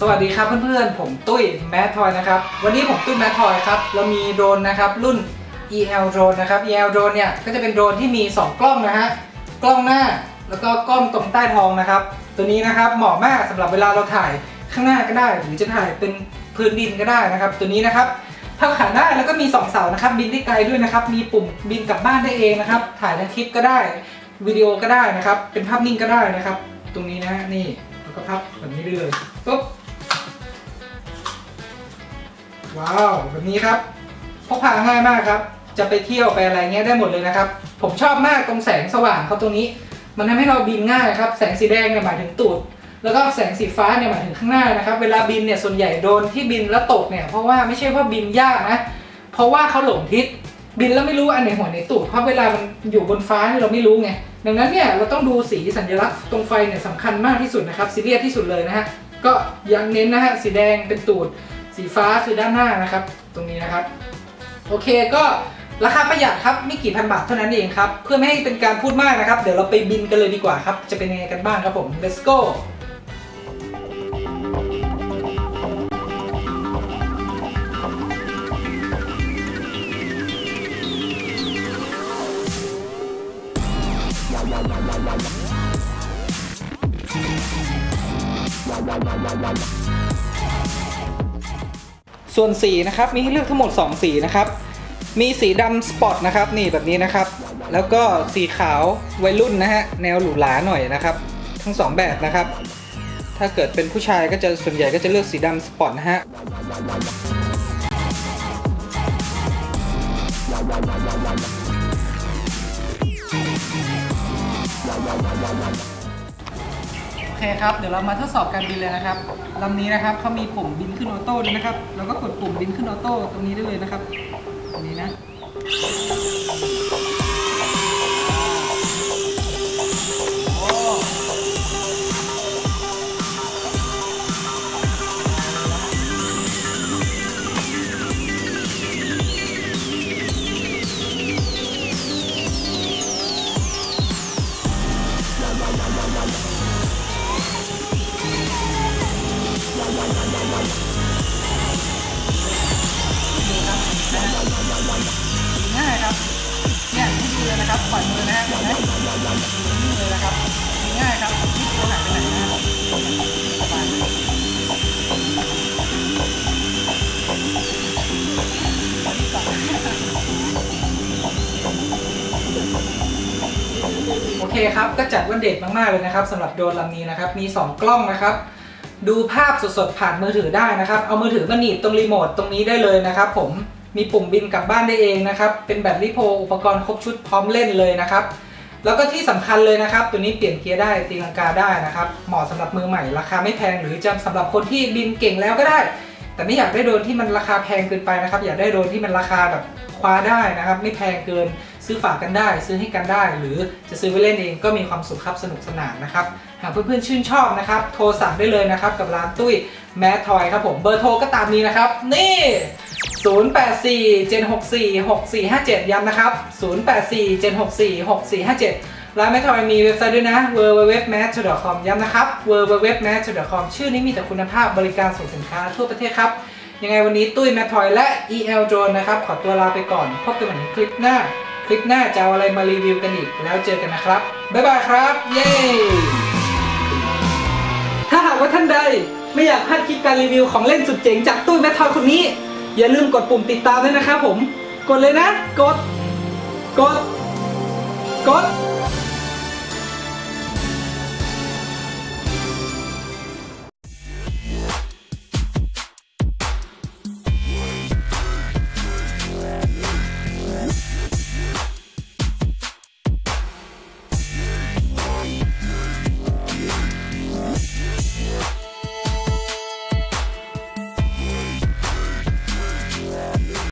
สวัสดีครับเพื่อนๆ ผมตุ้ยแมททอยนะครับ วันนี้ผมตุ้ยแมททอยครับ เรามีโดรนนะครับ รุ่น EL โดรนนะครับ EL โดรนเนี่ย ก็จะเป็นโดรนที่มี 2 กล้องนะฮะ กล้องหน้าแล้วก็กล้องตรงใต้ท้องนะครับ ตัวนี้นะครับเหมาะมากสำหรับเวลาเราถ่ายข้างหน้าก็ได้ หรือจะถ่ายเป็นพื้นดินก็ได้นะครับ ตัวนี้นะครับ พับขาได้แล้วก็มี 2 เสานะครับ บินได้ไกลด้วยนะครับ มีปุ่มบินกลับบ้านได้เองนะครับ ถ่ายทั้งคลิปก็ได้วิดีโอก็ได้นะครับ เป็นภาพนิ่งก็ได้นะครับ ตรงนี้นะนี่แล้วก็พับแบบนี้เลยปุ๊บว้าวแบบนี้ครับพกพาง่ายมากครับ จะไปเที่ยวไปอะไรเงี้ยได้หมดเลยนะครับ ผมชอบมากตรงแสงสว่างเขาตรงนี้ มันทำให้เราบินง่ายครับ แสงสีแดงเนี่ยหมายถึงตูด แล้วก็แสงสีฟ้าเนี่ยหมายถึงข้างหน้านะครับ เวลาบินเนี่ยส่วนใหญ่โดนที่บินแล้วตกเนี่ยเพราะว่าไม่ใช่ว่าบินยากนะ เพราะว่าเขาหลงทิศบินแล้วไม่รู้อันไหนหัวไหนตูดเพราะเวลามันอยู่บนฟ้าเนี่ยเราไม่รู้ไงดังนั้นเนี่ยเราต้องดูสีสัญลักษณ์ตรงไฟเนี่ยสำคัญมากที่สุดนะครับซีเรียสที่สุดเลยนะฮะก็ยังเน้นนะฮะสีแดงเป็นตูด สีฟ้าคือด้านหน้านะครับ ตรงนี้นะครับ โอเคก็ราคาประหยัดครับไม่กี่พันบาทเท่านั้นเองครับ เพื่อไม่ให้เป็นการพูดมากนะครับ เดี๋ยวเราไปบินกันเลยดีกว่าครับ จะเป็นยังไงกันบ้างครับผม let's go ส่วนสีนะครับมีให้เลือกทั้งหมด 2 สีนะครับ มีสีดำสปอตนะครับนี่แบบนี้นะครับ แล้วก็สีขาววัยรุ่นนะฮะแนวหรูหราหน่อยนะครับ ทั้ง 2 แบบนะครับ ถ้าเกิดเป็นผู้ชายก็จะส่วนใหญ่ก็จะเลือกสีดำสปอตนะฮะโอ เคครับ เดี๋ยวเรามาทดสอบการบินเลยนะครับลำนี้นะครับเขามีปุ่มบินขึ้นออโต้ด้วยนะครับ เราก็กดปุ่มบินขึ้นออโต้ตรงนี้ได้เลยนะครับตรงนี้นะ นะครับปล่อยมือนะฮะเห็นไหมนี่เลยนะครับง่ายครับที่ตัวหายไปไหนนะสบาโอเคครับ ก็จัดว่าเด็ดมากๆเลยนะครับสำหรับโดรนลำนี้นะครับ มี 2 กล้องนะครับ ดูภาพสดๆผ่านมือถือได้นะครับ เอามือถือมาหนีบตรงรีโมทตรงนี้ได้เลยนะครับผม มีปุ่มบินกลับบ้านได้เองนะครับ เป็นแบตลิโพอุปกรณ์ครบชุดพร้อมเล่นเลยนะครับ แล้วก็ที่สำคัญเลยนะครับ ตัวนี้เปลี่ยนเกียร์ได้ตีลังกาได้นะครับ เหมาะสำหรับมือใหม่ ราคาไม่แพงหรือจะสำหรับคนที่บินเก่งแล้วก็ได้ แต่ไม่อยากได้โดนที่มันราคาแพงเกินไปนะครับ อยากได้โดนที่มันราคาแบบคว้าได้นะครับ ไม่แพงเกินซื้อฝากกันได้ ซื้อให้กันได้ หรือจะซื้อไปเล่นเองก็มีความสุขครับสนุกสนานนะครับหากเพื่อนๆชื่นชอบนะครับ โทรสั่งได้เลยนะครับกับร้านตุ้ยแมททอยครับผมเบอร์โทรก็ตามนี้นะครับ นี่ 084 764 6457 ย้ำนะครับ 084 764 6457 ร้านแมททอยมีเว็บไซต์ด้วยนะ www.match.com ย้ำนะครับ www.match.com ชื่อนี้มีแต่คุณภาพบริการส่งสินค้าทั่วประเทศครับ ยังไงวันนี้ตุ้ยแมททอยและ EL Drone นะครับ ขอตัวลาไปก่อน พบกันใหม่ในคลิปหน้า คลิปหน้าจะเอาอะไรมารีวิวกันอีก แล้วเจอกันนะครับ บ๊ายบายครับ เย้ ถ้าหากว่าท่านใดไม่อยากพลาดคลิปการรีวิวของเล่นสุดเจ๋งจากตุ้ยแมททอยคนนี้ อย่าลืมกดปุ่มติดตามด้วยนะครับผม กดเลยนะ กด กด กด